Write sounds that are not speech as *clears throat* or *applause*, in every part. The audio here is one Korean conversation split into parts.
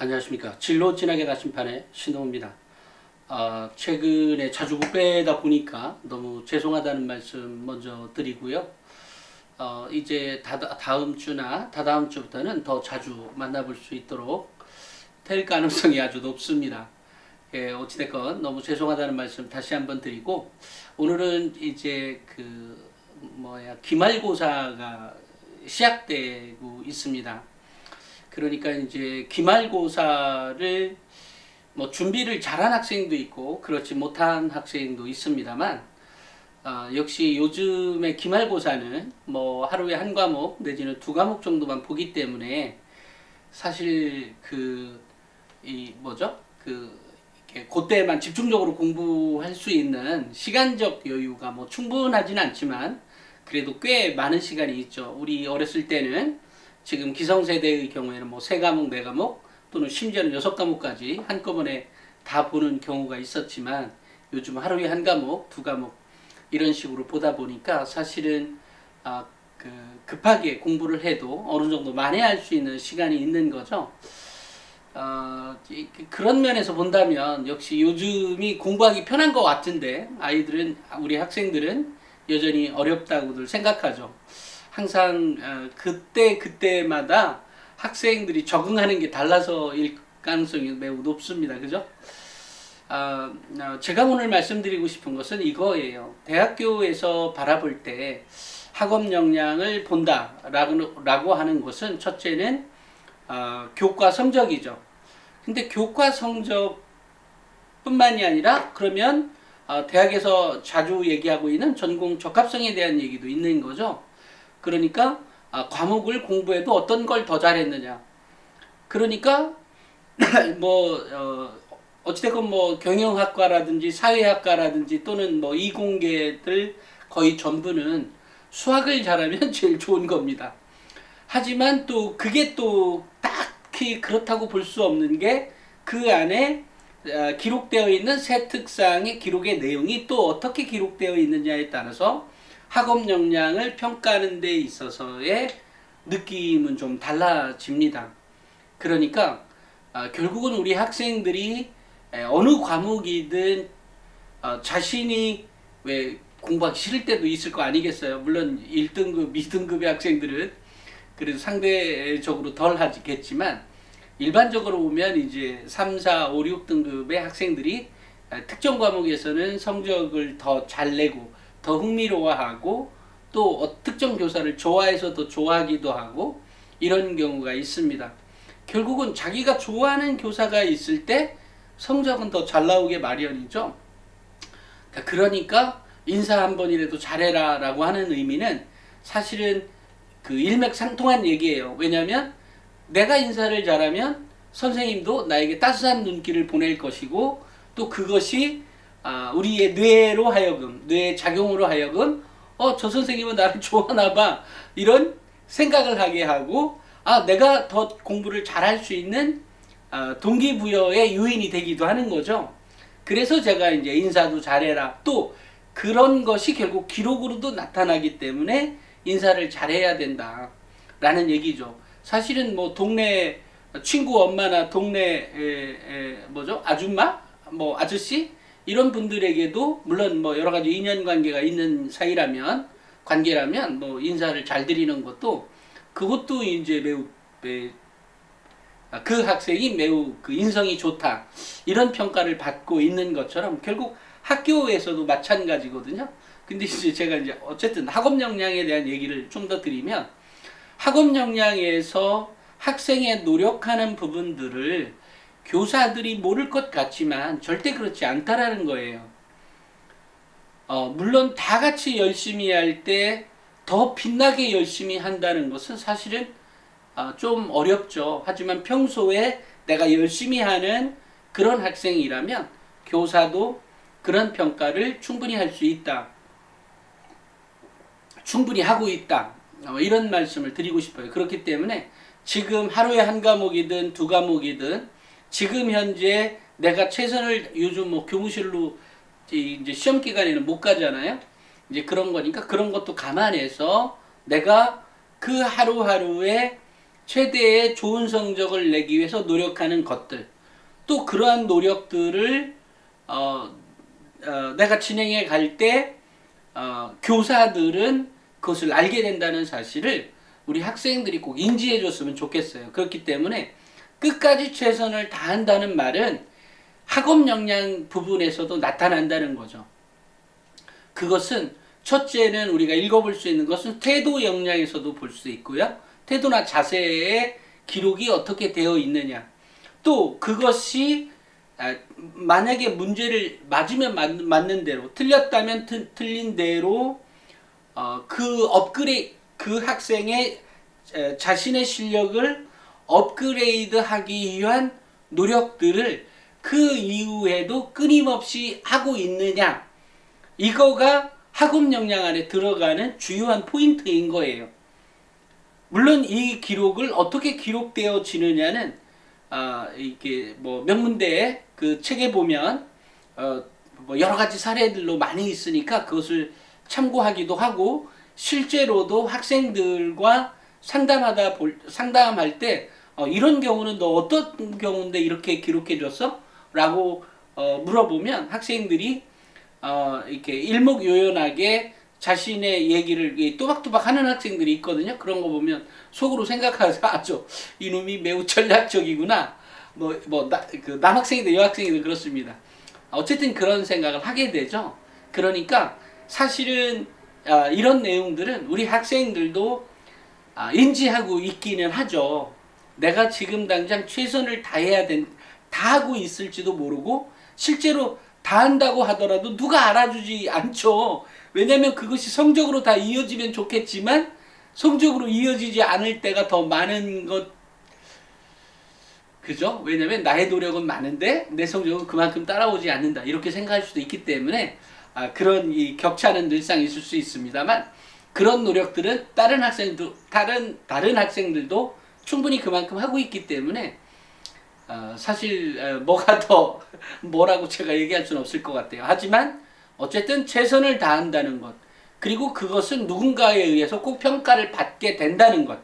안녕하십니까. 진로 진학의 나침판의 신동입니다. 아, 최근에 자주 못 뵈다 보니까 너무 죄송하다는 말씀 먼저 드리고요. 어, 이제 다, 다음 주나 다다음 주부터는 더 자주 만나볼 수 있도록 될 가능성이 아주 높습니다. 예, 어찌됐건 너무 죄송하다는 말씀 다시 한번 드리고 오늘은 이제 그 뭐야 기말고사가 시작되고 있습니다. 그러니까 이제 기말고사를 뭐 준비를 잘한 학생도 있고 그렇지 못한 학생도 있습니다만 어, 역시 요즘의 기말고사는 뭐 하루에 한 과목 내지는 두 과목 정도만 보기 때문에 사실 그 이 뭐죠 그 그때만 집중적으로 공부할 수 있는 시간적 여유가 뭐 충분하진 않지만 그래도 꽤 많은 시간이 있죠. 우리 어렸을 때는 지금 기성세대의 경우에는 뭐 세 과목, 네 과목 또는 심지어는 여섯 과목까지 한꺼번에 다 보는 경우가 있었지만 요즘 하루에 한 과목, 두 과목 이런 식으로 보다 보니까 사실은 아, 그 급하게 공부를 해도 어느 정도 만회할 수 있는 시간이 있는 거죠. 어, 이- 그런 면에서 본다면 역시 요즘이 공부하기 편한 것 같은데 아이들은 우리 학생들은 여전히 어렵다고들 생각하죠. 항상 어, 그때 그때마다 학생들이 적응하는 게 달라서일 가능성이 매우 높습니다. 그죠? 아, 어, 제가 오늘 말씀드리고 싶은 것은 이거예요. 대학교에서 바라볼 때 학업 역량을 본다라고 라고 하는 것은 첫째는 어, 교과 성적이죠. 근데 교과 성적뿐만이 아니라 그러면 어, 대학에서 자주 얘기하고 있는 전공 적합성에 대한 얘기도 있는 거죠. 그러니까 아, 과목을 공부해도 어떤 걸 더 잘했느냐. 그러니까 *clears throat* 뭐 어, 어찌됐건 뭐 경영학과라든지 사회학과라든지 또는 뭐 이공계들 거의 전부는 수학을 잘하면 *laughs* 제일 좋은 겁니다. 하지만 또 그게 또 딱히 그렇다고 볼 수 없는 게 그 안에 어, 기록되어 있는 새 특상의 기록의 내용이 또 어떻게 기록되어 있느냐에 따라서 학업 역량을 평가하는 데 있어서의 느낌은 좀 달라집니다. 그러니까 아, 결국은 우리 학생들이 에, 어느 과목이든 어, 자신이 왜 공부하기 싫을 때도 있을 거 아니겠어요. 물론 1등급, 2등급의 학생들은 그래도 상대적으로 덜 하겠지만 일반적으로 보면 이제 3, 4, 5, 6등급의 학생들이 아, 특정 과목에서는 성적을 더 잘 내고 더 흥미로워하고 또 어- 특정 교사를 좋아해서 더 좋아하기도 하고 이런 경우가 있습니다. 결국은 자기가 좋아하는 교사가 있을 때 성적은 더 잘 나오게 마련이죠. 그러니까 그러니까 인사 한 번이라도 잘해라 라고 하는 의미는 사실은 그 일맥상통한 얘기예요. 왜냐하면 내가 인사를 잘하면 선생님도 나에게 따스한 눈길을 보낼 것이고 또 그것이 아, 우리의 뇌로 하여금 뇌 작용으로 하여금 어 저 선생님은 나를 *laughs* 좋아하나 봐. 이런 생각을 하게 하고 아 내가 더 공부를 잘할 수 있는 아, 동기부여의 요인이 되기도 하는 거죠. 그래서 제가 이제 인사도 잘해라. 또 그런 것이 결국 기록으로도 나타나기 때문에 인사를 잘해야 된다라는 얘기죠. 사실은 뭐 동네 친구 엄마나 동네 에, 에, 뭐죠? 아줌마? 뭐 아저씨 이런 분들에게도 물론 뭐 여러 가지 인연 관계가 있는 사이라면 관계라면 뭐 인사를 잘 드리는 것도 그것도 이제 매우 에, 아, 그 학생이 매우 그 인성이 좋다 이런 평가를 받고 있는 것처럼 결국 학교에서도 마찬가지거든요. 근데 이제 제가 이제 어쨌든 학업 역량에 대한 얘기를 좀 더 드리면 학업 역량에서 학생의 노력하는 부분들을 교사들이 모를 것 같지만 절대 그렇지 않다라는 거예요. 어, 물론 다 같이 열심히 할 때 더 빛나게 열심히 한다는 것은 사실은 아, 좀 어렵죠. 하지만 평소에 내가 열심히 하는 그런 학생이라면 교사도 그런 평가를 충분히 할 수 있다. 충분히 하고 있다. 어, 이런 말씀을 드리고 싶어요. 그렇기 때문에 지금 하루에 한 과목이든 두 과목이든 지금 현재 내가 최선을 요즘 뭐 교무실로 이- 이제 시험 기간에는 못 가잖아요. 이제 그런 거니까 그런 것도 감안해서 내가 그 하루하루에 최대의 좋은 성적을 내기 위해서 노력하는 것들 또 그러한 노력들을 어, 어, 내가 진행해 갈때 어, 교사들은 그것을 알게 된다는 사실을 우리 학생들이 꼭 인지해 줬으면 좋겠어요. 그렇기 때문에 끝까지 최선을 다한다는 말은 학업 역량 부분에서도 나타난다는 거죠. 그것은 첫째는 우리가 읽어볼 수 있는 것은 태도 역량에서도 볼 수 있고요. 태도나 자세의 기록이 어떻게 되어 있느냐. 또 그것이 아, 만약에 문제를 맞으면 맞, 맞는 대로 틀렸다면 트, 틀린 대로 어, 그 업그레이 그 학생의 에, 자신의 실력을 업그레이드하기 위한 노력들을 그 이후에도 끊임없이 하고 있느냐 이거가 학업 역량 안에 들어가는 주요한 포인트인 거예요. 물론 이 기록을 어떻게 기록되어지느냐는 아 이게 뭐 명문대의 그 책에 보면 어 뭐 여러 가지 사례들로 많이 있으니까 그것을 참고하기도 하고 실제로도 학생들과 상담하다 볼 상담할 때 어, 이런 경우는 너 어떤 경우인데 이렇게 기록해 줬어? 라고 어, 물어보면 학생들이 어, 이렇게 일목요연하게 자신의 얘기를 이 또박또박 하는 학생들이 있거든요. 그런 거 보면 속으로 생각하죠. *laughs* 아주 이놈이 매우 전략적이구나. 뭐, 뭐, 나, 그 남학생이든 여학생이든 그렇습니다. 어쨌든 그런 생각을 하게 되죠. 그러니까 사실은 아, 이런 내용들은 우리 학생들도 아, 인지하고 있기는 하죠. 내가 지금 당장 최선을 다해야 된, 다 하고 있을지도 모르고 실제로 다 한다고 하더라도 누가 알아주지 않죠. 왜냐면 그것이 성적으로 다 이어지면 좋겠지만 성적으로 이어지지 않을 때가 더 많은 것 그죠? 왜냐면 나의 노력은 많은데 내 성적은 그만큼 따라오지 않는다 이렇게 생각할 수도 있기 때문에 아, 그런 이 격차는 늘상 있을 수 있습니다만 그런 노력들은 다른 학생도 다른 다른 학생들도 충분히 그만큼 하고 있기 때문에 어, 사실 어, 뭐가 더 뭐라고 제가 얘기할 수는 없을 것 같아요. 하지만 어쨌든 최선을 다한다는 것 그리고 그것은 누군가에 의해서 꼭 평가를 받게 된다는 것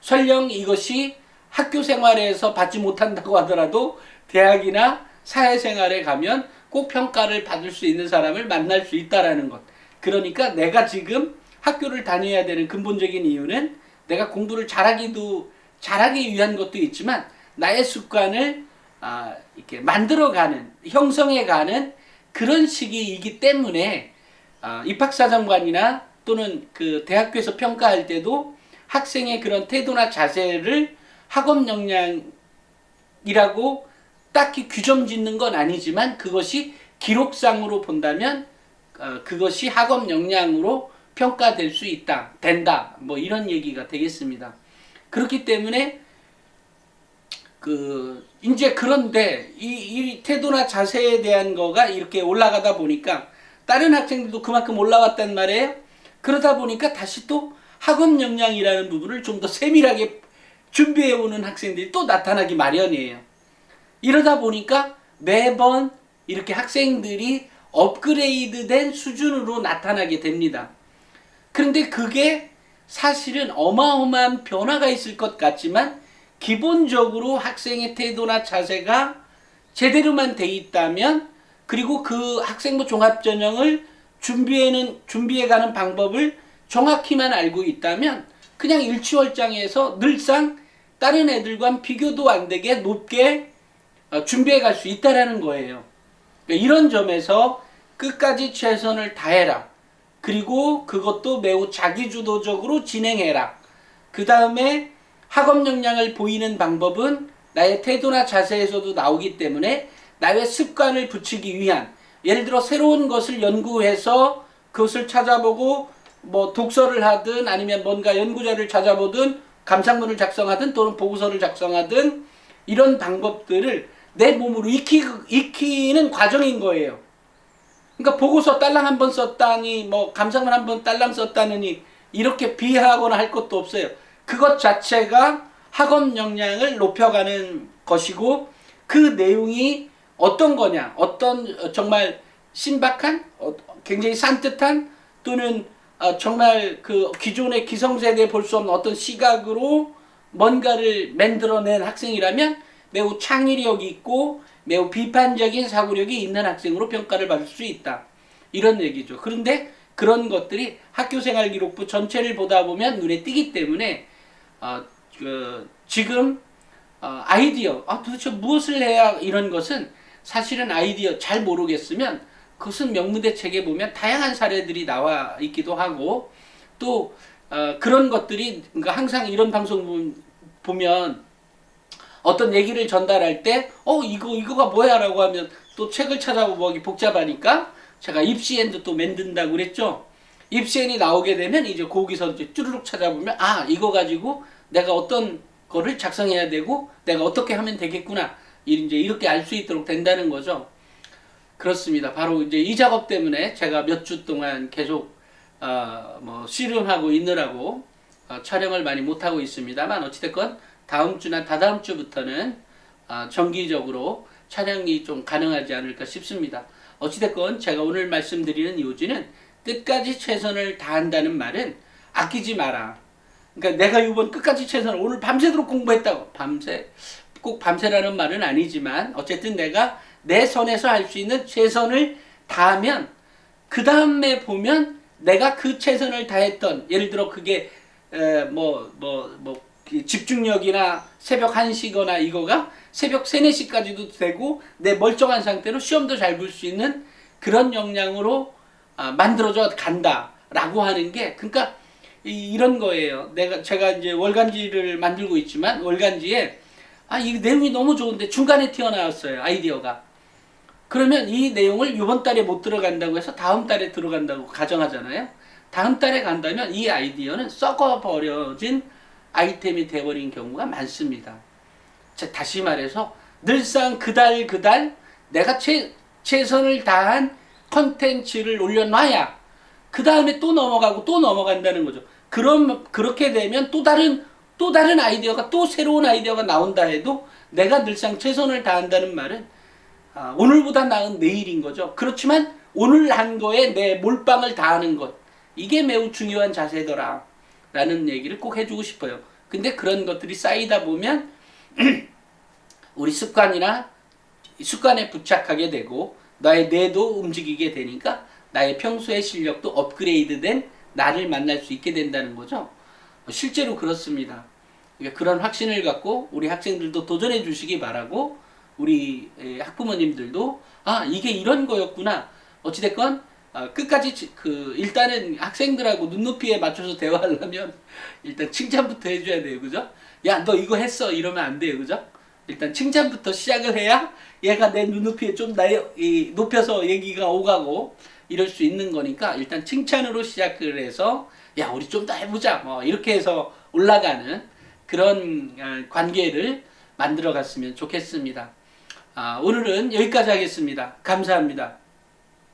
설령 이것이 학교 생활에서 받지 못한다고 하더라도 대학이나 사회생활에 가면 꼭 평가를 받을 수 있는 사람을 만날 수 있다라는 것. 그러니까 내가 지금 학교를 다녀야 되는 근본적인 이유는 내가 공부를 잘하기도 잘하기 위한 것도 있지만 나의 습관을 아, 이렇게 만들어가는 형성해가는 그런 시기이기 때문에 아, 입학사정관이나 또는 그 대학교에서 평가할 때도 학생의 그런 태도나 자세를 학업 역량이라고 딱히 규정 짓는 건 아니지만 그것이 기록상으로 본다면 어, 그것이 학업 역량으로 평가될 수 있다, 된다, 뭐 이런 얘기가 되겠습니다. 그렇기 때문에 그 이제 그런데 이, 이 태도나 자세에 대한 거가 이렇게 올라가다 보니까 다른 학생들도 그만큼 올라왔단 말이에요. 그러다 보니까 다시 또 학업 역량이라는 부분을 좀 더 세밀하게 준비해 오는 학생들이 또 나타나기 마련이에요. 이러다 보니까 매번 이렇게 학생들이 업그레이드된 수준으로 나타나게 됩니다. 그런데 그게 사실은 어마어마한 변화가 있을 것 같지만 기본적으로 학생의 태도나 자세가 제대로만 돼 있다면 그리고 그 학생부 종합 전형을 준비해는 준비해 가는 방법을 정확히만 알고 있다면 그냥 일치월장에서 늘상 다른 애들과 비교도 안 되게 높게 어, 준비해 갈 수 있다라는 거예요. 그러니까 이런 점에서 끝까지 최선을 다해라. 그리고 그것도 매우 자기주도적으로 진행해라. 그 다음에 학업 역량을 보이는 방법은 나의 태도나 자세에서도 나오기 때문에 나의 습관을 붙이기 위한 예를 들어 새로운 것을 연구해서 그것을 찾아보고 뭐 독서를 하든 아니면 뭔가 연구자를 찾아보든 감상문을 작성하든 또는 보고서를 작성하든 이런 방법들을 내 몸으로 익히, 익히는 과정인 거예요. 그러니까 보고서 딸랑 한 번 썼다니 뭐 감상문 한 번 딸랑 썼다느니 이렇게 비하하거나 할 것도 없어요. 그것 자체가 학업 역량을 높여가는 것이고 그 내용이 어떤 거냐 어떤 정말 신박한 어, 굉장히 산뜻한 또는 어, 정말 그 기존의 기성세대에 볼 수 없는 어떤 시각으로 뭔가를 만들어낸 학생이라면 매우 창의력이 있고 매우 비판적인 사고력이 있는 학생으로 평가를 받을 수 있다. 이런 얘기죠. 그런데 그런 것들이 학교생활 기록부 전체를 보다 보면 눈에 띄기 때문에 어, 그, 지금 어, 아이디어 아, 도대체 무엇을 해야 이런 것은 사실은 아이디어 잘 모르겠으면 그것은 명문대 책에 보면 다양한 사례들이 나와 있기도 하고 또 어, 그런 것들이 그러니까 항상 이런 방송 보- 보면 어떤 얘기를 전달할 때, 어, 이거, 이거가 뭐야? 라고 하면 또 책을 찾아보기 복잡하니까 제가 입시엔도 또 만든다고 그랬죠? 입시엔이 나오게 되면 이제 거기서 이제 쭈르륵 찾아보면, 아, 이거 가지고 내가 어떤 거를 작성해야 되고 내가 어떻게 하면 되겠구나. 이제 이렇게 알 수 있도록 된다는 거죠. 그렇습니다. 바로 이제 이 작업 때문에 제가 몇 주 동안 계속 어, 뭐 씨름하고 있느라고 어, 촬영을 많이 못 하고 있습니다만 어찌됐건 다음 주나 다다음 주부터는 어, 정기적으로 촬영이 좀 가능하지 않을까 싶습니다. 어찌됐건 제가 오늘 말씀드리는 요지는 끝까지 최선을 다한다는 말은 아끼지 마라. 그러니까 내가 이번 끝까지 최선을 오늘 밤새도록 공부했다고 밤새 꼭 밤새라는 말은 아니지만 어쨌든 내가 내 선에서 할 수 있는 최선을 다하면 그 다음에 보면 내가 그 최선을 다했던 예를 들어 그게 뭐뭐뭐 집중력이나 새벽 1시거나 이거가 새벽 3, 4시까지도 되고 내 멀쩡한 상태로 시험도 잘 볼 수 있는 그런 역량으로 아, 만들어져 간다라고 하는 게 그러니까 이, 이런 거예요. 내가 제가 이제 월간지를 만들고 있지만 월간지에 아, 이 내용이 너무 좋은데 중간에 튀어나왔어요. 아이디어가. 그러면 이 내용을 이번 달에 못 들어간다고 해서 다음 달에 들어간다고 가정하잖아요. 다음 달에 간다면 이 아이디어는 썩어버려진 아이템이 돼버린 경우가 많습니다. 자, 다시 말해서 늘상 그달 그달 내가 최, 최선을 다한 컨텐츠를 올려놔야 그 다음에 또 넘어가고 또 넘어간다는 거죠. 그럼 그렇게 되면 또 다른 또 다른 아이디어가 또 새로운 아이디어가 나온다 해도 내가 늘상 최선을 다한다는 말은 아, 오늘보다 나은 내일인 거죠. 그렇지만 오늘 한 거에 내 몰빵을 다하는 것 이게 매우 중요한 자세더라 라는 얘기를 꼭 해주고 싶어요. 근데 그런 것들이 쌓이다 보면 *clears throat* 우리 습관이나 습관에 부착하게 되고 나의 뇌도 움직이게 되니까 나의 평소의 실력도 업그레이드된 나를 만날 수 있게 된다는 거죠. 실제로 그렇습니다. 그러니까 그런 확신을 갖고 우리 학생들도 도전해 주시기 바라고 우리 에, 학부모님들도 아 이게 이런 거였구나 어찌됐건 아, 끝까지 지- 그 일단은 학생들하고 눈높이에 맞춰서 대화하려면 일단 칭찬부터 해줘야 돼요 그죠? 야 너 이거 했어 이러면 안 돼요 그죠? 일단 칭찬부터 시작을 해야 얘가 내 눈높이에 좀 나, 이, 높여서 얘기가 오가고 이럴 수 있는 거니까 일단 칭찬으로 시작을 해서 야 우리 좀 더 해보자 뭐 이렇게 해서 올라가는 그런 아, 관계를 만들어 갔으면 좋겠습니다. 아, 오늘은 여기까지 하겠습니다. 감사합니다.